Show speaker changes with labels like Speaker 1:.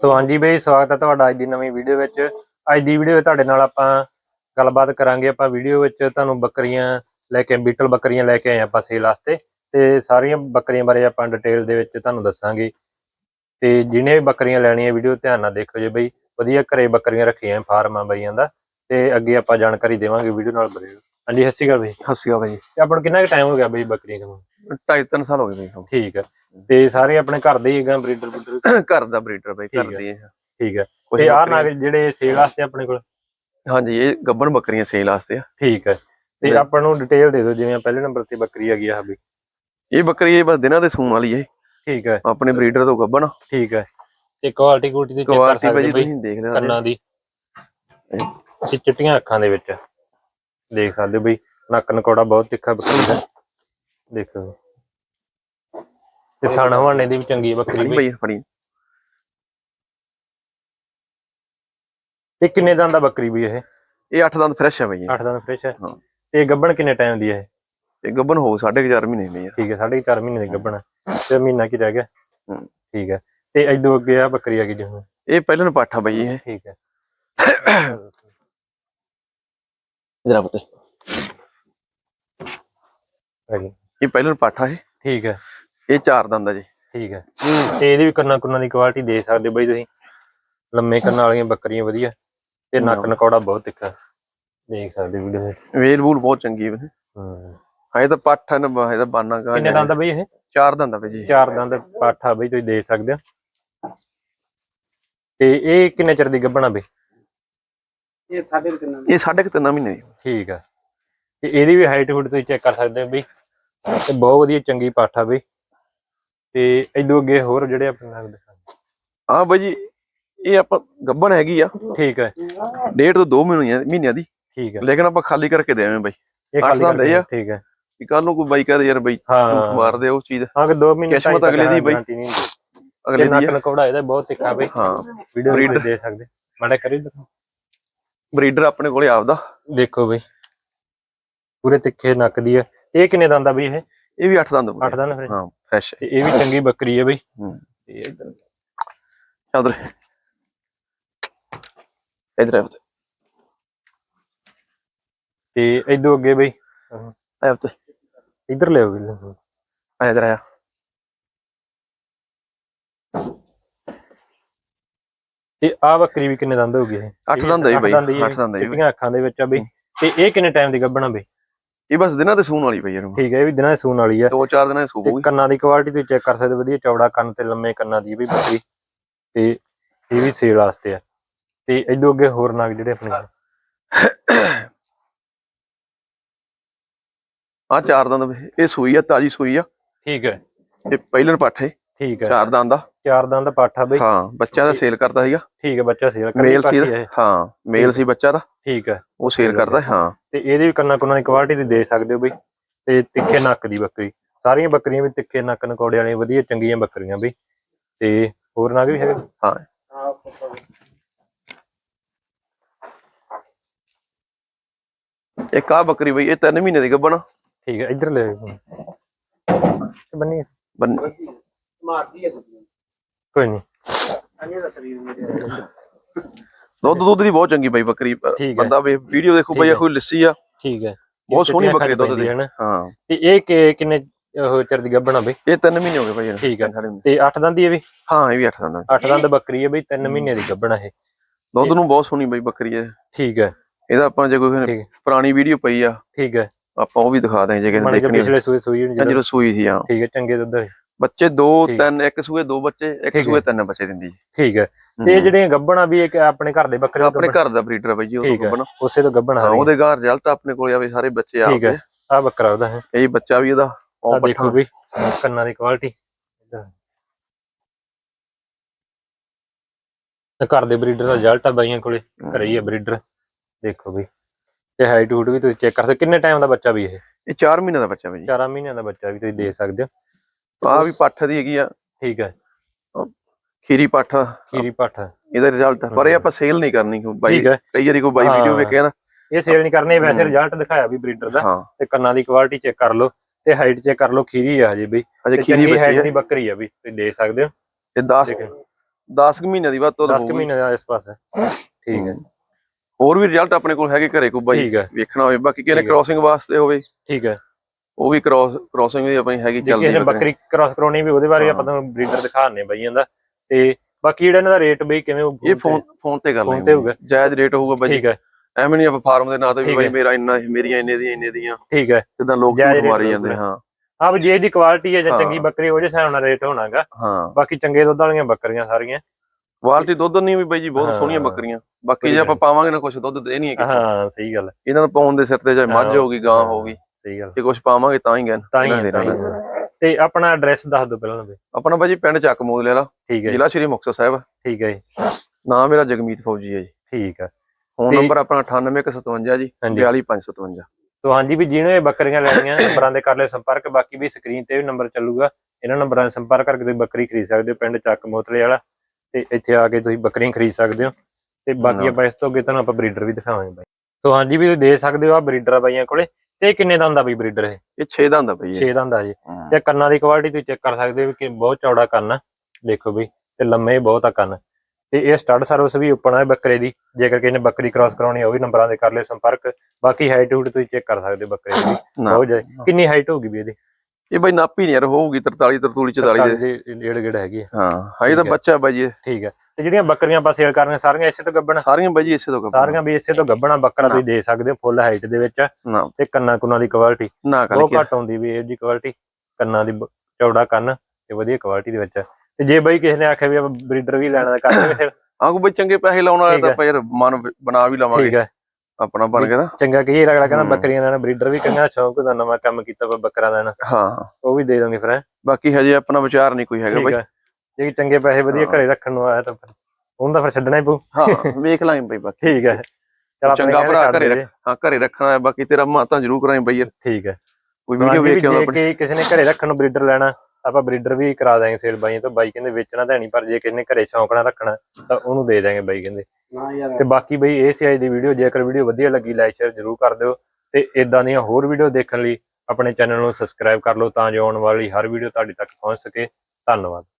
Speaker 1: ਸੋ ਹਾਂਜੀ ਬਈ ਸਵਾਗਤ ਹੈ ਤੁਹਾਡਾ ਅੱਜ ਦੀ ਨਵੀਂ ਵੀਡੀਓ ਵਿੱਚ। ਅੱਜ ਦੀ ਵੀਡੀਓ ਤੁਹਾਡੇ ਨਾਲ ਆਪਾਂ ਗੱਲਬਾਤ ਕਰਾਂਗੇ ਆਪਾਂ ਵੀਡੀਓ ਵਿੱਚ ਤੁਹਾਨੂੰ ਬੱਕਰੀਆਂ ਲੈ ਕੇ ਬੀਟਲ ਬੱਕਰੀਆਂ ਲੈ ਕੇ ਆਏ ਆਪਾਂ ਸੇਲ ਵਾਸਤੇ। ਤੇ ਸਾਰੀਆਂ ਬੱਕਰੀਆਂ ਬਾਰੇ ਆਪਾਂ ਡਿਟੇਲ ਦੇ ਵਿੱਚ ਤੁਹਾਨੂੰ ਦੱਸਾਂਗੇ। ਤੇ ਜਿਹਨੇ ਵੀ ਬੱਕਰੀਆਂ ਲੈਣੀਆਂ ਵੀਡੀਓ ਧਿਆਨ ਨਾਲ ਦੇਖੋ ਜੇ ਬਈ। ਵਧੀਆ ਘਰੇ ਬੱਕਰੀਆਂ ਰੱਖੀਆਂ ਫਾਰਮਾਂ ਬਈਆਂ ਦਾ। ਤੇ ਅੱਗੇ ਆਪਾਂ ਜਾਣਕਾਰੀ ਦੇਵਾਂਗੇ ਵੀਡੀਓ ਨਾਲ ਬਣੇ ਰਹੋ। ਹਾਂਜੀ ਸਤਿ ਸ਼੍ਰੀ ਅਕਾਲ ਬਈ।
Speaker 2: ਹੱਸਿਆ ਭਾਈ
Speaker 1: ਤੇ ਆਪਾਂ ਨੂੰ ਕਿੰਨਾ ਕੁ ਟਾਈਮ ਹੋ ਗਿਆ ਬਈ ਬੱਕਰੀਆਂ ਨੂੰ?
Speaker 2: ਢਾਈ ਤਿੰਨ ਸਾਲ ਹੋ ਗਏ ਭਾਈ
Speaker 1: ਠੀਕ ਹੈ ਤੇ ਸਾਰੇ ਆਪਣੇ ਘਰ ਦੇ ਹੀ ਹੈਗਾ ਬਰੀਡਰ
Speaker 2: ਘਰ ਦਾ ਬਰੀਡਰ ਘਰ
Speaker 1: ਠੀਕ ਹੈ।
Speaker 2: ਦੀ।
Speaker 1: ਠੀਕ ਹੈ।
Speaker 2: ਕੁਛ
Speaker 1: ਤੇ
Speaker 2: ਬੱਕਰੀਆਂ-
Speaker 1: ਨਾਗ ਜਿਹੜੇ ਸੇਲ ਵਾਸਤੇ ਆਪਣੇ ਕੋਲ?
Speaker 2: ਹਾਂਜੀ ਇਹ ਗੱਬਣ ਬੱਕਰੀਆਂ ਸੇਲ ਵਾਸਤੇ ਆ।
Speaker 1: ਠੀਕ ਹੈ। ਤੇ। ਆਪਾਂ ਨੂੰ ਡਿਟੇਲ ਦੇ ਦਿਓ ਜਿਵੇਂ ਪਹਿਲੇ ਨੰਬਰ ਤੇ ਬੱਕਰੀ ਹੈਗੀ ਆ ਵੀ
Speaker 2: ਇਹ ਬੱਕਰੀ ਇਹ ਬਸ ਦਿਨਾਂ ਦੇ ਸੂਣ ਵਾਲੀ ਹੈ
Speaker 1: ਠੀਕ ਹੈ।
Speaker 2: ਆਪਣੇ ਬਰੀਡਰ ਤੋਂ ਗੱਬਣ।
Speaker 1: ਠੀਕ ਹੈ। ਤੇ ਕੁਆਲਿਟੀ ਕੁਆਲਿਟੀ ਤੇ ਚੈੱਕ ਕਰ
Speaker 2: ਕੁਆਲਿਟੀ
Speaker 1: ਸਕਦੇ ਬਈ
Speaker 2: ਤੁਸੀਂ ਦੇਖ ਲਿਆ
Speaker 1: ਕੰਨਾਂ ਦੀ। ਤੇ ਚਿੱਟੀਆਂ ਅੱਖਾਂ ਦੇ ਵਿੱਚ। ਦੇਖ ਸਕਦੇ ਹੋ ਬਈ ਨੱਕ ਨਕੌੜਾ ਬਹੁਤ ਤਿੱਖਾ ਬੱਕਰੀ ਦਾ ਦੇਖੋ। ਤੇ ਥਣ ਹਵਾਨੇ ਦੀ ਵੀ ਚੰਗੀ ਹੈ ਬੱਕਰੀ
Speaker 2: ਫੜੀ
Speaker 1: ਬਈ।
Speaker 2: ਫੜੀ।
Speaker 1: ਤੇ ਕਿੰਨੇ ਦੰਦ ਦਾ ਬੱਕਰੀ ਵੀ ਇਹ?
Speaker 2: ਇਹ 8 ਦੰਦ ਫਰੈਸ਼ ਹੈ ਭਾਈ ਇਹ।
Speaker 1: 8 ਦੰਦ ਫ੍ਰੈਸ਼ ਹੈ
Speaker 2: ਹਾਂ।
Speaker 1: ਤੇ ਗੱਬਣ ਕਿੰਨੇ ਟਾਈਮ ਦੀ ਹੈ ਇਹ?
Speaker 2: ਇਹ ਗੱਬਣ ਹੋ 4.5 ਮਹੀਨੇ ਦੀ ਆ।
Speaker 1: ਠੀਕ ਹੈ ਸਾਢੇ ਕੁ ਚਾਰ ਮਹੀਨੇ ਦੀ ਗੱਬਣ ਹੈ ਤੇ ਮਹੀਨਾ ਕੀ ਰਹਿ ਗਿਆ?
Speaker 2: ਹੂੰ।
Speaker 1: ਠੀਕ ਹੈ ਤੇ ਇਦੋਂ ਅੱਗੇ ਆ ਬੱਕਰੀ ਆ ਗਈ ਜਿਵੇਂ?
Speaker 2: ਇਹ ਪਹਿਲਾਂ ਨੂੰ ਪਾਠਾ ਭਾਈ ਇਹ।
Speaker 1: ਠੀਕ ਹੈ
Speaker 2: ਜਰਾ ਪੁੱਤੇ।
Speaker 1: ਹੈਗੀ।
Speaker 2: ਇਹ ਪਹਿਲਾਂ ਨੂੰ ਪਾਠਾ ਹੈ
Speaker 1: ਠੀਕ ਹੈ
Speaker 2: ਇਹ ਚਾਰ ਦੰਦ ਆ ਜੀ।
Speaker 1: ਠੀਕ ਹੈ ਤੇ ਇਹਦੀ ਵੀ ਕੰਨਾਂ ਕੁੰਨਾਂ ਦੀ ਕੁਆਲਿਟੀ ਦੇ ਸਕਦੇ ਹੋ ਬਈ ਤੁਸੀਂ। ਲੰਮੇ ਕੰਨਾਂ ਵਾਲੀਆਂ ਬੱਕਰੀਆਂ ਵਧੀਆ। ਤੇ ਨੱਕ। ਨਕੌੜਾ ਬਹੁਤ ਤਿੱਖਾ ਦੇਖ ਸਕਦੇ ਵੀਡੀਓ ਵਿੱਚ।
Speaker 2: ਵੇਲ ਵੂਲ ਬਹੁਤ ਚੰਗੀ ਹੈ। ਹਾਂ। ਇਹ ਤਾਂ ਪਾਠਾ ਨਾ ਇਹ ਤਾਂ ਬਾਨਾ ਗਾ
Speaker 1: ਕਿੰਨੇ ਦੰਦ ਆ ਬਈ ਇਹ?
Speaker 2: ਚਾਰ ਦੰਦ ਆ ਭਾਈ ਜੀ।
Speaker 1: ਚਾਰ ਦੰਦ ਪਾਠਾ ਬਈ ਤੁਸੀਂ ਦੇਖ ਸਕਦੇ ਹੋ। ਤੇ ਇਹ ਕਿੰਨੇ ਚਿਰ ਦੀ ਗੱਭਣਾ ਬਈ?
Speaker 2: ਇਹ ਸਾਢੇ ਕੁ ਤਿੰਨ ਮਹੀਨੇ ਦੀ
Speaker 1: ਠੀਕ ਹੈ ਤੇ ਇਹਦੀ ਵੀ ਹਾਈਟ ਹੁੱਡ ਤੁਸੀਂ ਚੈੱਕ ਕਰ ਸਕਦੇ ਹੋ ਬਈ। ਤੇ ਬਹੁਤ ਵਧੀਆ ਚੰਗੀ ਪਾਠਾ ਬਈ। ਤੇ ਇਦੋਂ ਅੱਗੇ ਹੋਰ ਜਿਹੜੇ ਆਪਣੇ ਨਾਲ ਦਿਖਾਉਂਦੇ।
Speaker 2: ਹਾਂ ਭਾਈ ਜੀ ਇਹ ਆਪਾਂ ਗੱਬਣ ਹੈਗੀ ਆ।
Speaker 1: ਠੀਕ ਹੈ।
Speaker 2: ਡੇਢ ਤੋਂ 2 ਮਹੀਨਿਆਂ ਮਹੀਨਿਆਂ ਦੀ।
Speaker 1: ਠੀਕ ਹੈ।
Speaker 2: ਲੇਕਿਨ ਆਪਾਂ ਖਾਲੀ ਕਰਕੇ ਦੇਵੇਂ ਬਾਈ।
Speaker 1: ਇਹ ਖਾਲੀ
Speaker 2: ਇਹ ਆ।
Speaker 1: ਠੀਕ ਹੈ।
Speaker 2: ਕਿ ਕੱਲ ਨੂੰ ਕੋਈ ਬਾਈ ਕਹਦੇ ਯਾਰ ਬਾਈ ਝੂਠ ਮਾਰਦੇ ਉਹ ਚੀਜ਼।
Speaker 1: ਹਾਂ ਕਿ 2 ਮਹੀਨੇ
Speaker 2: ਕਿਸਮਤ ਅਗਲੇ ਦੀ ਬਈ। ਅਗਲੇ ਦੀ
Speaker 1: ਨੱਕ। ਨਕੌੜਾ ਇਹਦਾ ਬਹੁਤ ਤਿੱਖਾ ਬਈ।
Speaker 2: ਹਾਂ।
Speaker 1: ਵੀਡੀਓ ਦੇ ਸਕਦੇ। ਮਾੜਾ ਕਰੀ ਦਿਖਾਓ।
Speaker 2: ਬਰੀਡਰ ਆਪਣੇ ਕੋਲੇ ਆਪਦਾ।
Speaker 1: ਦੇਖੋ ਬਈ। ਪੂਰੇ ਤਿੱਖੇ ਨੱਕ ਦੀ ਹੈ ਇਹ ਕਿੰਨੇ ਦੰਦ ਆ ਬਈ ਇਹ?
Speaker 2: ਇਹ ਵੀ 8 ਦੰਦ
Speaker 1: ਅੱਠ ਦੰਦ ਫਿਰ।
Speaker 2: ਹਾਂ ਫਰੈਸ਼
Speaker 1: ਇਹ ਵੀ ਚੰਗੀ ਬੱਕਰੀ ਹੈ ਬਈ।
Speaker 2: ਹੂੰ।
Speaker 1: ਤੇ ਇੱਧਰ-
Speaker 2: ਇਧਰ ਇਧਰ ਆ ਪੁੱਤ
Speaker 1: ਤੇ ਇਦੋਂ ਅੱਗੇ ਬਈ।
Speaker 2: ਆ ਪੁੱਤ
Speaker 1: ਇੱਧਰ ਲਿਓ ਵੀ
Speaker 2: ਆ ਇਧਰ ਆ
Speaker 1: ਤੇ ਆ ਬੱਕਰੀ ਵੀ ਕਿੰਨੇ ਦੰਦ ਹੋ ਇਹ?
Speaker 2: ਅੱਠ ਦੰਦ ਹੈ ਬਈ
Speaker 1: ਦੰਦ ਹੀ
Speaker 2: ਅੱਠ ਦੰਦ ਹੈ।
Speaker 1: ਚਿੱਟੀਆਂ ਅੱਖਾਂ ਦੇ ਵਿੱਚ ਆ ਬਈ? ਤੇ ਇਹ ਕਿੰਨੇ ਟਾਈਮ ਦੀ ਗੱਭਣਾ ਬਈ?
Speaker 2: ਇਹ ਬਸ ਦਿਨਾਂ ਤੇ ਸੂਣ ਵਾਲੀ ਪਈ ਯਾਰ
Speaker 1: ਠੀਕ ਹੈ ਇਹ ਵੀ ਦਿਨਾਂ ਦੀ ਸੂਣ ਵਾਲੀ ਆ।
Speaker 2: ਦੋ ਚਾਰ ਦਿਨਾਂ ਦੀ
Speaker 1: ਤੇ
Speaker 2: ਸੂਬੂਗੀ
Speaker 1: ਕੰਨਾਂ ਦੀ ਕੁਆਲਿਟੀ ਤੁਸੀਂ ਚੈੱਕ ਕਰ ਸਕਦੇ ਵਧੀਆ ਚੌੜਾ ਕੰਨ ਤੇ ਲੰਮੇ ਕੰਨਾਂ ਦੀ ਵੀ ਬੱਕਰੀ। ਤੇ ਇਹ ਵੀ ਸੇਲ ਵਾਸਤੇ ਆ। ਤੇ ਇਦੋਂ ਅੱਗੇ ਹੋਰ ਨਗ ਜਿਹੜੇ ਆਪਣੇ।
Speaker 2: ਆ ਚਾਰ ਦੰਦ। ਇਹ ਸੂਈ ਆ ਤਾਜੀ ਸੂਈ ਆ।
Speaker 1: ਠੀਕ ਹੈ।
Speaker 2: ਇਹ ਪਹਿਲਨ ਪੱਠੇ
Speaker 1: ਠੀਕ ਹੈ।
Speaker 2: ਚਾਰ ਦੰਦ ਆ।
Speaker 1: ਚਾਰ ਦੰਦ ਪਾਠਾ ਬਈ।
Speaker 2: ਹਾਂ ਬੱਚਾ ਦਾ ਸੇਲ ਕਰਦਾ ਸੀਗਾ।
Speaker 1: ਠੀਕ ਹੈ ਬੱਚਾ ਸੇਲ
Speaker 2: ਮੇਲ ਸੀ। ਹਾਂ। ਮੇਲ ਸੀ ਬੱਚਾ ਦਾ।
Speaker 1: ਠੀਕ ਹੈ।
Speaker 2: ਉਹ ਸੇਲ ਕਰਦਾ ਹਾਂ।
Speaker 1: ਤੇ ਇਹਦੀ ਵੀ ਕੰਨਾਂ ਕੁੰਨਾਂ ਦੀ ਕੁਆਲਿਟੀ ਤੁਸੀਂ ਦੇਖ ਸਕਦੇ ਹੋ ਬਈ। ਤੇ ਤਿੱਖੇ ਨੱਕ ਦੀ ਬੱਕਰੀ। ਸਾਰੀਆਂ ਬੱਕਰੀਆਂ ਵੀ ਤਿੱਖੇ ਨੱਕ ਨਕੌੜੇ ਵਾਲੀਆਂ ਵਧੀਆ ਚੰਗੀਆਂ ਬੱਕਰੀਆਂ ਬਈ। ਤੇ ਹੋਰ ਨਗ ਵੀ ਹੈਗੇ?
Speaker 2: ਹਾਂ। ਇੱਕ ਆ ਬੱਕਰੀ ਬਈ ਇਹ 3 ਮਹੀਨੇ ਦੀ ਗੱਬਣ
Speaker 1: ਠੀਕ ਹੈ ਇੱਧਰ ਲੈ ਬੰਨੀ
Speaker 2: ਬੰਨ
Speaker 1: ਕੋਈ ਨਹੀਂ।
Speaker 2: ਦੁੱਧ ਦੁੱਧ ਦੀ ਬਹੁਤ ਚੰਗੀ ਬਈ ਬੱਕਰੀ।
Speaker 1: ਹੈ।
Speaker 2: ਬੰਦਾ ਵੇ ਵੀਡੀਓ ਦੇਖੋ ਬਈ
Speaker 1: ਹੈ।
Speaker 2: ਕੋਈ ਲੱਸੀ ਆ।
Speaker 1: ਠੀਕ ਹੈ।
Speaker 2: ਬਹੁਤ ਸੋਹਣੀ ਬੱਕਰੀ ਦੁੱਧ ਦੀ।
Speaker 1: ਹੈ
Speaker 2: ਹਾਂ।
Speaker 1: ਤੇ ਇਹ ਕਿ- ਕਿੰਨੇ ਉਹ ਚਿਰ ਦੀ ਗੱਭਣਾ ਬਈ?
Speaker 2: ਇਹ 3 ਮਹੀਨੇ ਹੋ ਗਏ ਭਾਈ।
Speaker 1: ਠੀਕ ਹੈ। ਤੇ 8 ਦੰਦ ਹੀ ਹੈ ਵੀ?
Speaker 2: ਹਾਂ ਇਹ ਵੀ 8 ਦੰਦ
Speaker 1: 8 ਦੰਦ ਬੱਕਰੀ ਹੈ ਬਈ 3 ਮਹੀਨੇ ਦੀ ਗੱਭਣਾ ਇਹ।
Speaker 2: ਦੁੱਧ ਨੂੰ ਬਹੁਤ ਸੋਹਣੀ ਬਈ ਬੱਕਰੀ ਹੈ
Speaker 1: ਠੀਕ ਹੈ।
Speaker 2: ਇਹਦਾ ਆਪਾਂ ਜੇ ਕੋਈ
Speaker 1: ਠੀਕ।
Speaker 2: ਪੁਰਾਣੀ ਵੀਡੀਓ ਪਈ ਆ
Speaker 1: ਠੀਕ ਹੈ।
Speaker 2: ਆਪਾਂ ਉਹ ਵੀ ਦਿਖਾ ਦਾਂਗੇ ਜੇ ਕਿਸੇ ਨੇ ਦੇਖਣੀ ਹੋਵੇ।
Speaker 1: ਪਿਛਲੇ ਸੂਏ ਸੂਈ ਹੋਣੀ ਜਦੋਂ
Speaker 2: ਜਦੋਂ। ਸੂਈ ਸੀ ਹਾਂ।
Speaker 1: ਠੀਕ ਹੈ ਚੰਗੇ ਦੁੱਧ ਵਾਲੀ।
Speaker 2: ਬੱਚੇ ਦੋ
Speaker 1: ਠੀਕ।
Speaker 2: ਤਿੰਨ ਇੱਕ ਸੂਏ ਦੋ ਬੱਚੇ ਇੱਕ
Speaker 1: ਠੀਕ
Speaker 2: ਸੂਏ
Speaker 1: ਹੈ।
Speaker 2: ਤਿੰਨ ਬੱਚੇ ਦਿੰਦੀ
Speaker 1: ਠੀਕ ਹੈ। ਤੇ ਇਹ ਜਿਹੜੀਆਂ ਗੱਭਣਾ ਵੀ ਇੱਕ ਆਪਣੇ ਘਰ ਦੇ ਬੱਕਰੇ ਤੋਂ
Speaker 2: ਆਪਣੇ ਘਰ ਦਾ ਬਰੀਡਰ ਆ ਬਾਈ ਜੀ ਉਹ
Speaker 1: ਠੀਕ ਹੈ। ਉਸੇ ਤੋਂ ਗੱਭਣ
Speaker 2: ਹਾਂ ਉਹਦੇ ਘਰ ਰਿਜ਼ਲਟ ਆਪਣੇ ਕੋਲ ਆਵੇ ਸਾਰੇ ਬੱਚੇ
Speaker 1: ਠੀਕ ਹੈ।
Speaker 2: ਆਪਦੇ।
Speaker 1: ਆ ਬੱਕਰਾ ਉਹਦਾ ਹੈ।
Speaker 2: ਇਹ ਬੱਚਾ ਵੀ ਇਹਦਾ
Speaker 1: ਆ
Speaker 2: ਉਹ
Speaker 1: ਦੇਖੋ
Speaker 2: ਪੱਠਾ।
Speaker 1: ਵੀ ਕੰਨਾਂ ਦੀ ਕੁਆਲਿਟੀ ਘਰ ਦੇ ਬਰੀਡਰ ਦਾ ਰਿਜ਼ਲਟ ਆ ਬਾਈਆਂ ਕੋਲੇ ਘਰੇ ਹੀ ਆ ਬਰੀਡਰ। ਦੇਖੋ ਵੀ। ਤੇ ਹਾਈਟ ਹੂਟ ਵੀ ਤੁਸੀਂ ਚੈੱਕ ਕਰ ਸਕਦੇ ਕਿੰਨੇ ਟਾਈਮ ਦਾ ਬੱਚਾ ਵੀ ਇਹ?
Speaker 2: ਇਹ 4 ਮਹੀਨੇ ਦਾ ਬੱਚਾ ਬਾਈ ਜੀ।
Speaker 1: 4 ਮਹੀਨਿਆਂ ਦਾ ਬੱਚਾ ਵੀ ਤੁਸੀਂ ਦੇ ਸਕਦੇ ਹੋ।
Speaker 2: ਆ ਵੀ ਪੱਠ ਦੀ ਹੈਗੀ ਆ।
Speaker 1: ਠੀਕ ਹੈ।
Speaker 2: ਖੀਰੀ ਪੱਠ।
Speaker 1: ਖੀਰੀ ਪੱਠ।
Speaker 2: ਇਹਦਾ ਰਿਜ਼ਲਟ ਪਰ ਇਹ ਆਪਾਂ ਸੇਲ ਨਹੀਂ ਕਰਨੀ ਬਾਈ। ਕਈ ਵਾਰੀ ਕੋਈ ਬਾਈ। ਵੀਡੀਓ ਵੇਖਿਆ ਨਾ।
Speaker 1: ਇਹ ਸੇਲ ਨਹੀਂ ਕਰਨੇ ਵੈਸੇ। ਰਿਜ਼ਲਟ ਦਿਖਾਇਆ ਵੀ ਬਰੀਡਰ ਦਾ। ਤੇ ਕੰਨਾਂ ਦੀ ਕੁਆਲਿਟੀ ਚੈੱਕ ਕਰ ਲਓ। ਤੇ ਹਾਈਟ ਚੈੱਕ ਕਰ ਲਓ ਖੀਰੀ ਆ ਹਜੇ ਤੇ
Speaker 2: ਖੀਰੀ ਬੱਚੀ
Speaker 1: ਦੀ ਬੱਕਰੀ ਆ ਵੀ। ਤੁਸੀਂ ਦੇ ਸਕਦੇ ਹੋ।
Speaker 2: ਇਹ 10
Speaker 1: ਦੇਖੋ।
Speaker 2: 10 ਕੁ ਮਹੀਨਿਆਂ ਦੀ ਬਾਅਦ ਤੋਂ
Speaker 1: 10 ਕੁ ਮਹੀਨੇ ਦਾ ਇਸ ਪਾਸ। ਹੈ। ਠੀਕ ਹੈ।
Speaker 2: ਹੋਰ ਵੀ ਰਿਜ਼ਲਟ ਆਪਣੇ ਕੋਲ ਹੈਗੇ ਘਰੇ ਕੋ ਬਾਈ
Speaker 1: ਠੀਕ ਹੈ
Speaker 2: ਵੇਖਣਾ ਹੋਵੇ ਬਾਕੀ ਕਿਸੇ ਨੇ
Speaker 1: ਠੀਕ ਹੈ।
Speaker 2: ਕ੍ਰਾਸਿੰਗ ਵਾਸਤੇ ਹੋਵੇ
Speaker 1: ਠੀਕ ਹੈ
Speaker 2: ਉਹ ਵੀ ਕ੍ਰਾਸ ਕ੍ਰਾਸਿੰਗ ਵੀ ਆਪਣੀ ਹੈਗੀ
Speaker 1: ਜੇ
Speaker 2: ਚੱਲਦੀ
Speaker 1: ਨੇ
Speaker 2: ਬੱਕਰੀ।
Speaker 1: ਕ੍ਰਾਸ ਕਰਾਉਣੀ ਵੀ ਉਹਦੇ ਬਾਰੇ
Speaker 2: ਹਾਂ।
Speaker 1: ਆਪਾਂ ਤੁਹਾਨੂੰ ਬਰੀਡਰ ਦਿਖਾਣੇ ਬਈਆਂ ਦਾ ਤੇ ਬਾਕੀ ਜਿਹੜਾ ਇਹਨਾਂ ਦਾ ਰੇਟ ਬਈ ਕਿਵੇਂ
Speaker 2: ਇਹ ਫੋਨ ਫੋਨ ਤੇ ਕਰ
Speaker 1: ਫੋਨ
Speaker 2: ਲੈਂਦੇ
Speaker 1: ਤੇ ਹੋਊਗਾ।
Speaker 2: ਜਾਇਜ਼ ਰੇਟ ਹੋਊਗਾ ਬਾਈ
Speaker 1: ਠੀਕ ਹੈ
Speaker 2: ਐਵੇਂ ਨਹੀਂ ਆਪਾਂ ਫਾਰਮ ਦੇ ਨਾਂ ਤੇ ਵੀ ਬਾਈ
Speaker 1: ਹੈ।
Speaker 2: ਮੇਰਾ ਇੰਨਾ ਮੇਰੀਆਂ ਇੰਨੇ ਦੀਆਂ ਇੰਨੇ ਦੀਆਂ
Speaker 1: ਠੀਕ ਹੈ
Speaker 2: ਜਿੱਦਾਂ ਲੋਕ ਮਾਰੀ। ਜਾਂਦੇ ਹਾਂ
Speaker 1: ਵੀ ਜੇ ਇਹਦੀ ਕੁਆਲਿਟੀ ਹੈ ਜਾਂ
Speaker 2: ਹਾਂ।
Speaker 1: ਚੰਗੀ ਬੱਕਰੀ ਉਹਦੇ ਹਿਸਾਬ ਨਾਲ ਰੇਟ ਹੋਣਾਗਾ
Speaker 2: ਹਾਂ
Speaker 1: ਬਾਕੀ ਚੰਗੇ ਦੁੱਧ ਵਾਲੀਆਂ ਬੱਕਰੀਆਂ ਸਾਰੀਆਂ
Speaker 2: ਕੁਆਲਿਟੀ ਦੁੱਧ ਨਹੀਂ ਵੀ ਬਾਈ ਜੀ ਬਹੁਤ। ਸੋਹਣੀਆਂ ਬੱਕਰੀਆਂ। ਬਾਕੀ ਜੇ। ਆਪਾਂ ਪਾਵਾਂਗੇ ਨਾ ਕੁਝ ਦੁੱਧ ਦੇ ਨਹੀਂ ਹੈ
Speaker 1: ਹਾਂ ਸਹੀ ਗੱਲ ਹੈ,
Speaker 2: ਇਹਨਾਂ ਨੂੰ ਪਾਉਣ ਦੇ ਸਿਰ ਤੇ ਚਾਹੇ ਮੱਝ
Speaker 1: ਹਾਂ।
Speaker 2: ਹੋਊਗੀ ਗਾਂ ਹੋਊਗੀ
Speaker 1: ਸਹੀ ਗੱਲ।
Speaker 2: ਜੇ ਕੁਝ ਪਾਵਾਂਗੇ ਤਾਂ ਹੀ ਗਏ
Speaker 1: ਤਾਂ ਹੀ
Speaker 2: ਦੇ
Speaker 1: ਤਾਂ। ਤੇ ਆਪਣਾ ਐਡਰੈਸ ਦੱਸ ਦਿਓ ਪਹਿਲਾਂ ਬਈ
Speaker 2: ਆਪਣਾ ਬਾਈ ਪਿੰਡ ਚੱਕ ਮੋਦ ਲੈ ਲਾ।
Speaker 1: ਠੀਕ ਹੈ ਜੀ,
Speaker 2: ਜ਼ਿਲ੍ਹਾ ਸ਼੍ਰੀ ਮੁਕਤਸਰ ਸਾਹਿਬ।
Speaker 1: ਠੀਕ ਹੈ ਜੀ,
Speaker 2: ਨਾਮ ਮੇਰਾ ਜਗਮੀਤ ਫੌਜੀ ਹੈ ਜੀ।
Speaker 1: ਠੀਕ ਹੈ।
Speaker 2: ਫੋਨ
Speaker 1: ਤੇ-
Speaker 2: ਨੰਬਰ ਆਪਣਾ 98157 ਜੀ
Speaker 1: ਹਾਂਜੀ।
Speaker 2: 42557
Speaker 1: ਤੋ ਹਾਂਜੀ ਵੀ ਜਿਹਨੇ ਇਹ ਬੱਕਰੀਆਂ ਲੈਣੀਆਂ ਨੰਬਰਾਂ ਦੇ ਕਰ ਲਿਓ ਸੰਪਰਕ ਬਾਕੀ ਵੀ ਸਕਰੀਨ ਤੇ ਵੀ ਨੰਬਰ ਚੱਲੂਗਾ। ਇਹਨਾਂ ਨੰਬਰਾਂ 'ਤੇ ਸੰਪਰਕ ਕਰਕੇ ਤੁਸੀਂ ਬੱਕਰੀ ਖਰੀਦ ਸਕਦੇ ਹੋ ਪਿੰਡ ਚੱਕ ਮੋਤਲੇ ਵਾਲਾ। ਤੇ ਇੱਥੇ ਆ ਕੇ ਤੁਸੀਂ ਬੱਕਰੀਆਂ ਖਰੀਦ ਸਕਦੇ ਹੋ। ਤੇ ਬਾਕੀ
Speaker 2: ਹਾਂ।
Speaker 1: ਆਪਾਂ ਇਸ ਤੋਂ ਅੱਗੇ ਤੁਹਾਨੂੰ ਆਪਾਂ ਬਰੀਡਰ ਵੀ ਦਿਖਾਵਾਂਗੇ ਬਾਈ। ਸੋ ਹਾਂਜੀ ਵੀ ਤੁਸੀਂ ਦੇ ਸਕਦੇ ਹੋ ਆ ਬਰੀਡਰ ਆ ਬਾਈਆਂ ਕੋਲੇ। ਤੇ ਇਹ ਕਿੰਨੇ ਦਾ ਹੁੰਦਾ ਬਈ ਬਰੀਡਰ ਇਹ?
Speaker 2: ਇਹ 6 ਦਾ ਹੁੰਦਾ ਬਈ ਇਹ।
Speaker 1: 6 ਦਾ ਹੁੰਦਾ ਜੀ। ਤੇ ਕੰਨਾਂ ਦੀ ਕੁਆਲਿਟੀ ਤੁਸੀਂ ਚੈੱਕ ਕਰ ਸਕਦੇ ਹੋ ਕਿ ਬਹੁਤ ਚੌੜਾ ਕੰਨ ਆ। ਦੇਖੋ ਬਈ ਤੇ ਲੰਮੇ ਬਹੁਤ ਆ ਕੰਨ। ਤੇ ਇਹ ਸਟੱਡ ਸਰਵਿਸ ਵੀ ਓਪਨ ਹੈ ਬੱਕਰੇ ਦੀ। ਜੇਕਰ ਕਿਸੇ ਨੇ ਬੱਕਰੀ ਕ੍ਰਾਸ ਕਰਾਉਣੀ ਹੋਵੇ ਨੰਬਰਾਂ ਦੇ ਕਰ ਲਿਓ ਸੰਪਰਕ। ਬਾਕੀ ਹਾਈਟ ਹੂਟ ਤੁਸੀਂ ਚੈੱਕ ਕਰ ਸਕਦੇ ਹੋ ਬੱਕਰੇ ਦੀ। ਬਹੁਤ ਜ਼ਿਆਦਾ ਕਿੰਨੀ ਹਾਈਟ ਹੋਊਗੀ ਵੀ ਇਹਦੀ?
Speaker 2: ਇਹ ਬਾਈ ਨਾਪੀ ਨਹੀਂ ਯਾਰ ਹੋਊਗੀ 43 43 44 ਦੇ।
Speaker 1: ਗੇੜ ਹੈਗੀ ਹੈ
Speaker 2: ਹਾਂ ਹਾਈ ਤਾਂ
Speaker 1: ਠੀਕ ਹੈ।
Speaker 2: ਬੱਚਾ ਬਾਈ ਇਹ।
Speaker 1: ਠੀਕ ਹੈ ਤੇ ਜਿਹੜੀਆਂ ਬੱਕਰੀਆਂ ਆਪਾਂ ਸੇਲ ਕਰਨੀਆਂ ਸਾਰੀਆਂ ਇਸੇ ਤੋਂ ਗੱਬਣ?
Speaker 2: ਸਾਰੀਆਂ ਬਾਈ ਜੀ ਇਸੇ ਤੋਂ ਕੱਪੜੇ
Speaker 1: ਸਾਰੀਆਂ ਵੀ ਇਸੇ ਤੋਂ ਗੱਬਣਾ ਬੱਕਰਾ ਤੁਸੀਂ ਦੇ ਸਕਦੇ ਹੋ ਫੁੱਲ ਹਾਈਟ ਦੇ ਵਿੱਚ
Speaker 2: ਨਾ।
Speaker 1: ਤੇ ਕੰਨਾਂ ਕੁੰਨਾਂ ਦੀ ਕੁਆਲਿਟੀ
Speaker 2: ਨਾ ਕਰ
Speaker 1: ਬਹੁਤ ਘੱਟ ਆਉਂਦੀ ਵੀ ਇਹ ਜੀ ਕੁਆਲਿਟੀ ਕੰਨਾਂ ਦੀ ਬ- ਚੌੜਾ ਕੰਨ ਤੇ ਵਧੀਆ ਕੁਆਲਿਟੀ ਦੇ ਵਿੱਚ। ਹੈ। ਤੇ ਜੇ ਬਈ ਕਿਸੇ ਨੇ ਆਖਿਆ ਵੀ ਆਪਾਂ ਬਰੀਡਰ ਵੀ ਲੈਣਾ ਤਾਂ ਕਰ ਸੇਲ
Speaker 2: ਆਗੂ ਬਈ ਚੰਗੇ ਪੈਸੇ ਲਾਉਣ ਵਾਲਾ
Speaker 1: ਠੀਕ
Speaker 2: ਤਾਂ
Speaker 1: ਹੈ।
Speaker 2: ਆਪਾਂ ਯਾਰ ਮਨ ਬਣਾ ਵੀ
Speaker 1: ਠੀਕ
Speaker 2: ਲਵਾਂਗੇ
Speaker 1: ਹੈ
Speaker 2: ਆਪਣਾ ਬਣ ਗਿਆ ਨਾ।
Speaker 1: ਚੰਗਾ ਕਹੀ ਅਗਲਾ ਕਹਿੰਦਾ। ਬੱਕਰੀਆਂ ਲੈਣਾ ਬਰੀਡਰ ਵੀ ਕਹਿੰਦਾ ਸ਼ੌਂਕ ਦਾ ਨਵਾਂ ਕੰਮ ਕੀਤਾ ਵਾ ਬੱਕਰਾ ਲੈਣਾ।
Speaker 2: ਹਾਂ।
Speaker 1: ਉਹ ਵੀ ਦੇ ਦਾਂਗੇ ਫਿਰ ਹੈਂ।
Speaker 2: ਬਾਕੀ ਹਜੇ ਆਪਣਾ ਵਿਚਾਰ ਨਹੀਂ ਕੋਈ ਹੈਗਾ
Speaker 1: ਠੀਕ
Speaker 2: ਬਾਈ।
Speaker 1: ਹੈ ਜੇ ਚੰਗੇ ਪੈਸੇ ਵਧੀਆ। ਘਰੇ ਰੱਖਣ ਨੂੰ ਆਇਆ ਤਾਂ ਫਿਰ ਉਹਨੂੰ ਤਾਂ ਫਿਰ ਛੱਡਣਾ ਹੀ ਪਊ।
Speaker 2: ਹਾਂ ਵੇਖ ਲਾਂਗੇ ਬਾਈ ਬਾਕੀ।
Speaker 1: ਠੀਕ ਹੈ ਚਲ ਆਪਣੇ
Speaker 2: ਚੰਗਾ ਭਰਾ ਘਰੇ
Speaker 1: ਦੇ।
Speaker 2: ਹਾਂ ਘਰੇ ਰੱਖਣਾ ਹੈ ਬਾਕੀ ਤੇਰਾ ਮਾਂ ਤਾਂ ਜ਼ਰੂਰ ਕਰਾਂਗੇ ਬਾਈ ਯਾਰ।
Speaker 1: ਠੀਕ ਹੈ
Speaker 2: ਕੋਈ ਵੀਡੀਓ ਵੇਖ ਕੇ
Speaker 1: ਜੇ ਕਿ ਕਿਸੇ ਨੇ ਘਰੇ ਰੱਖਣ ਨੂੰ ਬਰੀਡਰ ਲੈਣਾ ਆਪਾਂ ਬਰੀਡਰ ਵੀ ਕਰਾ ਦਾਂਗੇ ਸੇਲ ਬਾਈ ਤੋਂ ਬਾਈ ਕਹਿੰਦੇ ਵੇਚਣਾ ਤਾਂ ਨਹੀਂ ਪਰ ਜੇ ਕਿਸੇ ਨੇ ਘਰੇ ਸ਼ੌਂਕ ਨਾਲ ਰੱਖਣਾ ਤਾਂ ਉਹਨੂੰ ਦੇ ਦਾਂਗੇ ਬਾਈ ਕਹਿੰਦੇ। ਤੇ ਬਾਕੀ ਬਈ ਇਹ ਸੀ ਅੱਜ ਦੀ ਵੀਡੀਓ ਜੇਕਰ ਵੀਡੀਓ ਵਧੀਆ ਲੱਗੀ ਲਾਈਕ ਸ਼ੇਅਰ ਜ਼ਰੂਰ ਕਰ ਦਿਓ ਤੇ ਇਦਾਂ ਦੀਆਂ ਹੋਰ ਵੀਡੀਓ ਦੇਖਣ ਲਈ ਆਪਣੇ ਚੈਨਲ ਨੂੰ ਸਬਸਕ੍ਰਾਈਬ ਕਰ ਲਓ ਤਾਂ ਜੋ ਆਉਣ ਵਾਲੀ ਹਰ ਵੀਡੀਓ ਤੁਹਾਡੇ ਤੱਕ ਪਹੁੰਚ ਸਕੇ। ਧੰਨਵਾਦ।